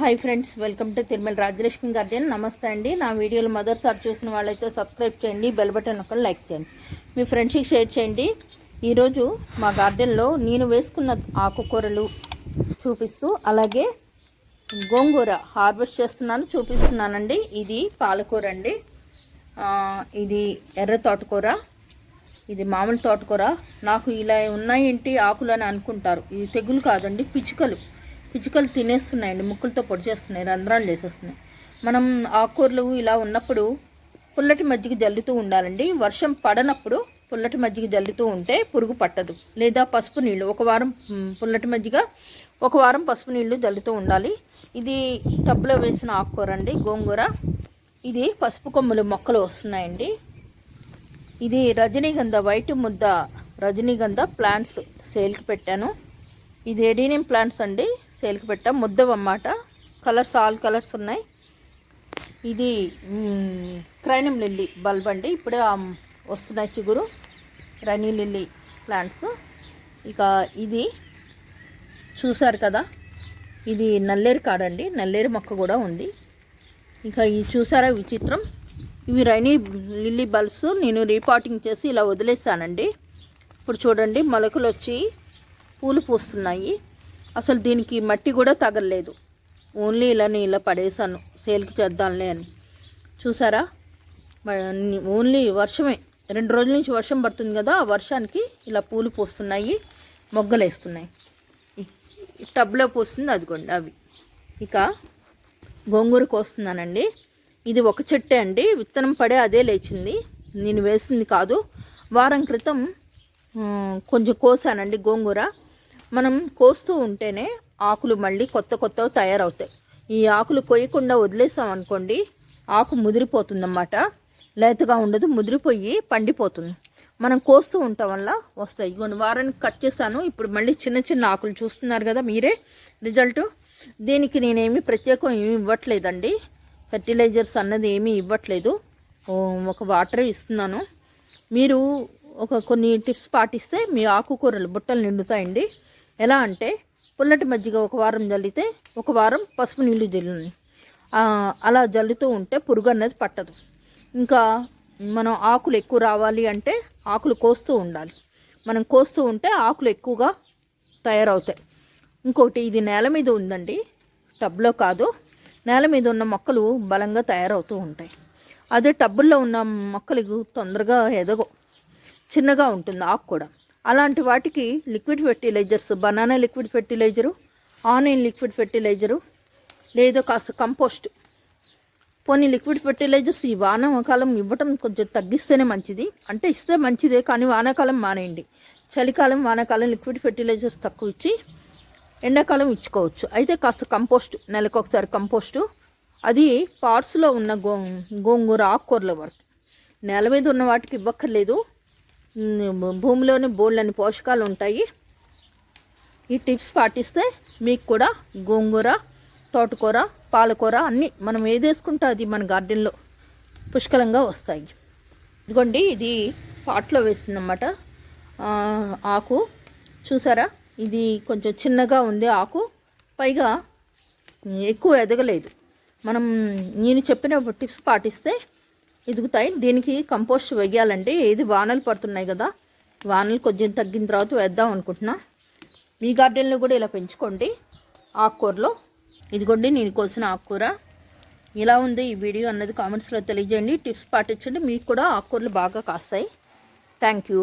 Hi friends welcome to Tirumala Rajalakshmi garden నమస్తే అండి. నా వీడియోలు మొదటిసారి చూసిన వాళ్ళైతే సబ్స్క్రైబ్ చేయండి బెల్ బటన్ ఒక లైక్ చేయండి. మీ ఫ్రెండ్స్కి షేర్ చేయండి. ఈరోజు మా గార్డెన్లో నేను వేసుకున్న ఆకుకూరలు చూపిస్తూ అలాగే గోంగూర హార్వెస్ట్ చేస్తున్నాను చూపిస్తున్నానండి. ఇది పాలకూర అండి. ఇది ఎర్ర తోటకూర ఇది మామూలు తోటకూర. నాకు ఇలా ఉన్నాయేంటి ఆకులు అని అనుకుంటారు. ఇది తెగులు కాదండి పిచ్చుకలు. పిచ్చుకలు తినేస్తున్నాయండి ముక్కులతో పొడి చేస్తున్నాయి రంధ్రాలు చేసేస్తున్నాయి. మనం ఆకుకూరలు ఇలా ఉన్నప్పుడు పుల్లటి మజ్జిగ జల్లుతూ ఉండాలండి. వర్షం పడనప్పుడు పుల్లటి మజ్జిగ జల్లుతూ ఉంటే పురుగు పట్టదు. లేదా పసుపు నీళ్ళు ఒక వారం పుల్లటి మజ్జిగ ఒక వారం పసుపు నీళ్ళు జల్లుతూ ఉండాలి. ఇది టబ్లో వేసిన ఆకుకూర అండి గోంగూర. ఇది పసుపు కొమ్ములు మొక్కలు వస్తున్నాయండి. ఇది రజనీగంధ వైట్ ముద్ద రజనీగంధ ప్లాంట్స్ సేల్కి పెట్టాను. ఇది ఎడీనియం ప్లాంట్స్ అండి. సేల్కి పెట్టా. ముద్దవన్నమాట. కలర్స్ ఆల్ కలర్స్ ఉన్నాయి. ఇది క్రైనం లిల్లీ బల్బ్ అండి. ఇప్పుడే వస్తున్నాయి చిగురు. Rain lily plants. ఇక ఇది చూసారు కదా? ఇది నల్లేరు కాడండి. నల్లేరు మొక్క కూడా ఉంది. ఇక ఇది చూసారా విచిత్రం? ఇవి రైనీ లిల్లీ బల్బ్స్. నేను రీపాటింగ్ చేసి ఇలా వదిలేసానండి. ఇప్పుడు చూడండి మొలకలు వచ్చి పూలు పూస్తున్నాయి. అసలు దీనికి మట్టి కూడా తగలలేదు. ఓన్లీ ఇలా నేను ఇలా పడేసాను సేల్కి చేద్దాంలే అని. చూసారా? ఓన్లీ వర్షమే. రెండు రోజుల నుంచి వర్షం పడుతుంది కదా ఆ వర్షానికి ఇలా పూలు పూస్తున్నాయి మొగ్గలు వేస్తున్నాయి. టబ్లో పూస్తుంది అదిగోండి అవి. ఇక గోంగూర కోస్తున్నానండి. ఇది ఒక చెట్టే అండి. విత్తనం పడే అదే లేచింది. నేను వేసింది కాదు. వారం క్రితం కొంచెం కోసానండి గోంగూర. మనం కోస్తూ ఉంటేనే ఆకులు మళ్ళీ కొత్త కొత్తవి తయారవుతాయి. ఈ ఆకులు కొయ్యకుండా వదిలేసాం అనుకోండి ఆకు ముదిరిపోతుందన్నమాట. లేతగా ఉండదు ముదిరిపోయి పండిపోతుంది. మనం కోస్తూ ఉండటం వల్ల వస్తాయి. కొన్ని వారానికి కట్ చేశాను. ఇప్పుడు మళ్ళీ చిన్న చిన్న ఆకులు చూస్తున్నారు కదా మీరే. రిజల్ట్ దీనికి నేనేమి ప్రత్యేకం ఏమి ఇవ్వట్లేదండి. ఫెర్టిలైజర్స్ అన్నది ఏమీ ఇవ్వట్లేదు. ఒక వాటర్ ఇస్తున్నాను. మీరు ఒక కొన్ని టిప్స్ పాటిస్తే మీ ఆకుకూరలు బుట్టలు నిండుతాయండి. ఎలా అంటే పుల్లటి మజ్జిగ ఒక వారం జల్లితే ఒక వారం పసుపు నీళ్ళు జల్లుని. అలా జల్లుతూ ఉంటే పురుగు అన్నది పట్టదు. ఇంకా మనం ఆకులు ఎక్కువ రావాలి అంటే ఆకులు కోస్తూ ఉండాలి. మనం కోస్తూ ఉంటే ఆకులు ఎక్కువగా తయారవుతాయి. ఇంకొకటి ఇది నేల మీద ఉందండి టబ్లో కాదు. నేల మీద ఉన్న మొక్కలు బలంగా తయారవుతూ ఉంటాయి. అదే టబ్బుల్లో ఉన్న మొక్కలు తొందరగా ఎదగవు. చిన్నగా ఉంటుంది ఆకు కూడా. అలాంటి వాటికి liquid fertilisers banana liquid fertiliser onion liquid fertiliser లేదా కాస్త కంపోస్ట్. పోనీ లిక్విడ్ ఫెర్టిలైజర్స్ ఈ వానాకాలం ఇవ్వటం కొంచెం తగ్గిస్తేనే మంచిది. అంటే ఇస్తే మంచిదే కానీ వానాకాలం మానేయండి. చలికాలం వానాకాలం లిక్విడ్ ఫెర్టిలైజర్స్ తక్కువ ఇచ్చి ఎండాకాలం ఇచ్చుకోవచ్చు. అయితే కాస్త కంపోస్ట్ నెలకు ఒకసారి కంపోస్టు. అది పార్ట్స్లో ఉన్న గో గోంగూర ఆకుకూరల వరకు. నేల మీద ఉన్న వాటికి ఇవ్వక్కర్లేదు. భూమిలోని బోళ్ళని పోషకాలు ఉంటాయి. ఈ టిప్స్ పాటిస్తే మీకు కూడా గోంగూర తోటకూర పాలకూర అన్నీ మనం ఏది వేసుకుంటే అది మన గార్డెన్లో పుష్కలంగా వస్తాయి. ఇదిగోండి ఇది పాట్లో వేసిందన్నమాట. ఆకు చూసారా? ఇది కొంచెం చిన్నగా ఉంది ఆకు. పైగా ఎక్కువ ఎదగలేదు. మనం నేను చెప్పిన టిప్స్ పాటిస్తే ఎదుగుతాయి. దీనికి కంపోస్ట్ వేయాలండి ఏది వానలు పడుతున్నాయి కదా వానలు కొంచెం తగ్గిన తర్వాత వేద్దాం అనుకుంటున్నా. మీ గార్డెన్లో కూడా ఇలా పెంచుకోండి. ఆకుకూరలో ఇదిగోండి నేను కోసిన ఆకుకూర. ఇలా ఉంది ఈ వీడియో అన్నది కామెంట్స్లో తెలియజేయండి. టిప్స్ పాటించండి. మీకు కూడా ఆకుకూరలు బాగా కాస్తాయి. Thank you.